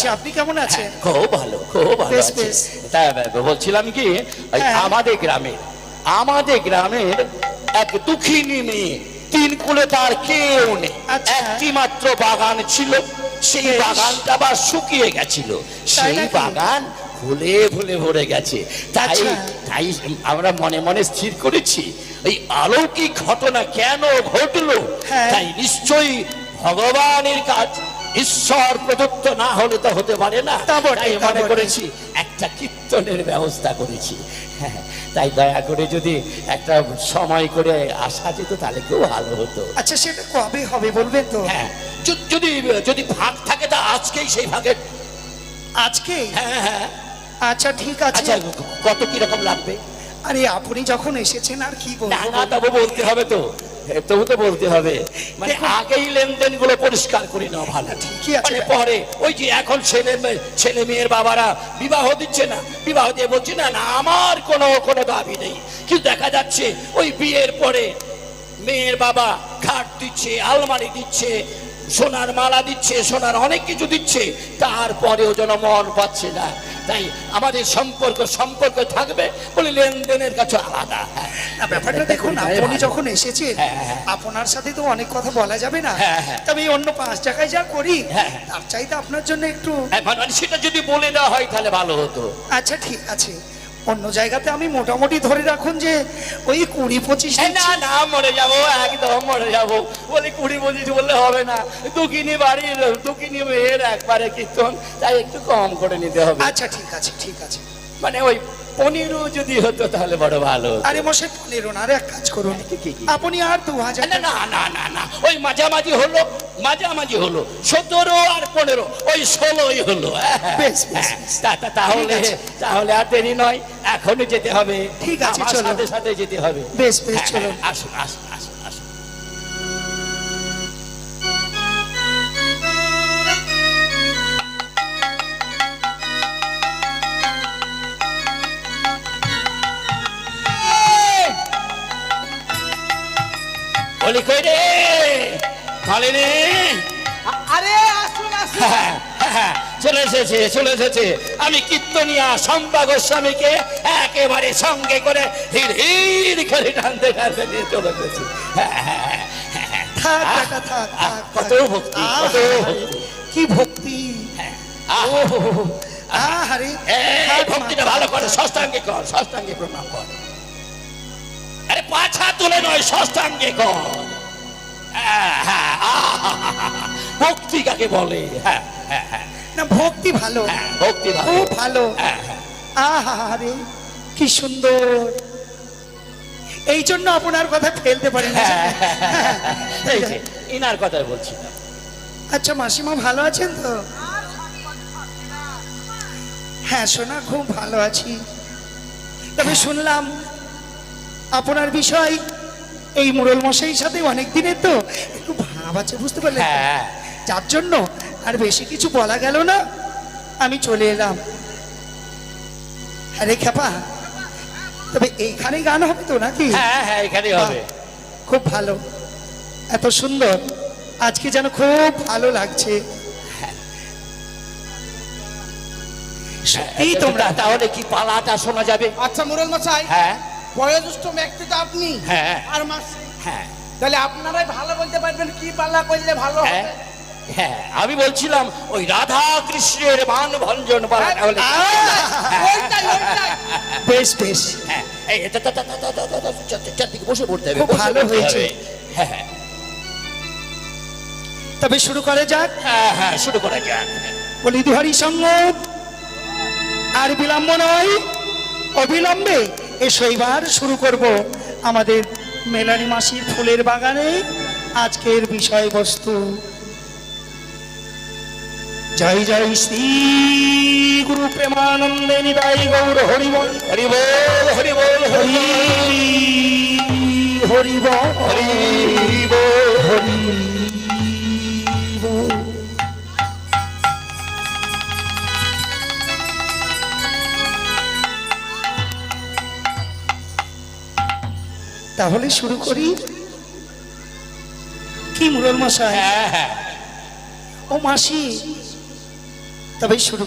আছি আপনি কেমন আছেন হ্যাঁ, খুব ভালো খুব ভালো বেশ, আছি। বেশ। তা বলছিলাম কি ওই হ্যাঁ। আমাদের গ্রামের আমাদের গ্রামের এক দুঃখিনী মেয়ে তিন কুলে তার কেউ নেই আচ্ছা। একটি মাত্র বাগান ছিল সেই বেশ। বাগানটা আবার শুকিয়ে গেছিল সেই নাকি? বাগান ফুলে ফুলে ভরে গেছে তাই আচ্ছা। তাই আমরা মনে মনে স্থির করেছি এই অলৌকিক ঘটনা কেন ঘটলো হ্যাঁ। তাই নিশ্চয়ই ভগবানের কাজ ঈশ্বর প্রদত্ত না হলে তো হতে পারে না। তা তাই মনে করেছি একটা কীর্তনের ব্যবস্থা করেছি। হ্যাঁ, তাই দয়া করে যদি একটা সময় করে আসা যেত তাহলে খুব ভালো হতো। আচ্ছা সেটা কবে হবে বলবেন তো? হ্যাঁ যদি যদি ভাগ থাকে তা আজকেই সেই ভাগের। আজকে হ্যাঁ হ্যাঁ। আচ্ছা ঠিক আছে। আচ্ছা কত কীরকম লাগবে? আরে আপনি যখন এসেছেন আর কি বলব? না তবু বলতে হবে তো। তবু তো বলতে হবে। মানে আগেই লেনদেনগুলো পরিষ্কার করে নেওয়া ভালো। ঠিকই আছে। মানে পরে ওই যে এখন ছেলে ছেলে মেয়ের বাবারা বিবাহ দিচ্ছে না বিবাহ দিয়ে বলছে না না আমার কোনো কোনো দাবি নেই। কিন্তু দেখা যাচ্ছে ওই বিয়ের পরে মেয়ের বাবা খাট দিচ্ছে আলমারি দিচ্ছে সোনার মালা দিচ্ছে সোনার অনেক কিছু দিচ্ছে তারপরেও যেন মন পাচ্ছে না। তাই আমাদের সম্পর্ক সম্পর্ক থাকবে বলে লেনদেনের কাছে আলাদা হ্যাঁ না ব্যাপারটা দেখুন আপনি যখন এসেছেন হ্যাঁ, হ্যাঁ। আপনার সাথে তো অনেক কথা বলা যাবে না। তবে অন্য পাঁচ টাকায় যা করি। তার চাইতে আপনার জন্য একটু মানে সেটা যদি বলে দেওয়া হয় তাহলে ভালো হতো আচ্ছা ঠিক আছে অন্য জায়গাতে আমি মোটামুটি ধরে রাখুন যে ওই কুড়ি পঁচিশ না না মরে যাব একদম মরে যাব। বলি কুড়ি পঁচিশ বললে হবে না। দুকিনি বাড়ির দুকিনি মেয়ের একবারে কীর্তন তাই একটু কম করে নিতে হবে। আচ্ছা ঠিক আছে ঠিক আছে। মানে ওই পনেরো যদি হতো তাহলে বড় ভালো আরে মশাই পনেরো না আর এক কাজ করুন? আপনি আর দু হাজার না না না না না। ওই মাঝামাঝি হলো মাঝামাঝি হলো। সতেরো আর পনেরো ওই ষোলোই হলো। হ্যাঁ, হ্যাঁ, হ্যাঁ। তাহলে তাহলে আর দেরি নয় এখনই যেতে হবে। ঠিক আছে, সাথে সাথে যেতে হবে। বেশ, বেশ, চলো। আসুন আসুন। বলি কই রে? মালিনী আরে আসুন আসুন। হ্যাঁ, হ্যাঁ, চলে এসেছে চলে এসেছে। আমি কীর্তনিয়া শম্পা গোস্বামীকে একেবারে সঙ্গে করে হির হির করে টানতে টানতে নিয়ে চলে এসেছি। হ্যাঁ, হ্যাঁ, হ্যাঁ, হ্যাঁ। কত ভক্তি কত কি ভক্তি। হ্যাঁ, ভক্তিটা ভালো করে ষষ্ঠাঙ্গে কর ষষ্ঠাঙ্গে প্রণাম কর। পাছা তুলে নয় কর। হ্যাঁ, হ্যাঁ, ভক্তি কাকে বলে? হ্যাঁ হ্যাঁ হ্যাঁ। না ভক্তি ভালো। হ্যাঁ, ভক্তি ভালো। খুব ভালো। আহারে কি সুন্দর। এই জন্য আপনার কথা ফেলতে পারি না। এই যে। ইনার কথাই বলছিলাম আচ্ছা মাসিমা ভালো আছেন তো? হ্যাঁ সোনা খুব ভালো আছি। তবে শুনলাম আপনার বিষয়? এই মুরল মশাইর সাথে অনেক দিনের তো একটু ভাব আছে বুঝতে পারলেন তো? হ্যাঁ। যার জন্য আর বেশি কিছু বলা গেল না। আমি চলে এলাম। আরে খেপা তবে এইখানে গান হবে তো নাকি? হ্যাঁ হ্যাঁ এখানেই হবে। খুব ভালো। এত সুন্দর। আজকে যেন খুব ভালো লাগছে। সত্যি তোমরা তাহলে কি পালাটা শোনা যাবে? আচ্ছা মুরল মশাই। হ্যাঁ। বয়োজ্যেষ্ঠ ব্যক্তি তো আপনি হ্যাঁ আর মাসি হ্যাঁ তাহলে আপনারাই ভালো বলতে পারবেন কি পাল্লা করলে ভালো হবে হ্যাঁ আমি বলছিলাম ওই রাধা কৃষ্ণের মান ভঞ্জন বেশ বেশ হ্যাঁ বসে পড়তে হবে ভালো হয়েছে হ্যাঁ তবে শুরু করা যাক হ্যাঁ হ্যাঁ শুরু করা যাক বলি দুহারি সঙ্গ আর বিলম্ব নয় অবিলম্বে এসো এবার শুরু করব আমাদের মেলানি মাসির ফুলের বাগানে আজকের বিষয়বস্তু। জয় জয় শ্রী গুরু প্রেমানন্দে নিদাই গৌর হরিবল হরি বল হরি বল হরি হরি তাহলে শুরু করি। কি মুরল মশাই? হ্যাঁ হ্যাঁ। ও মাসি তবে শুরু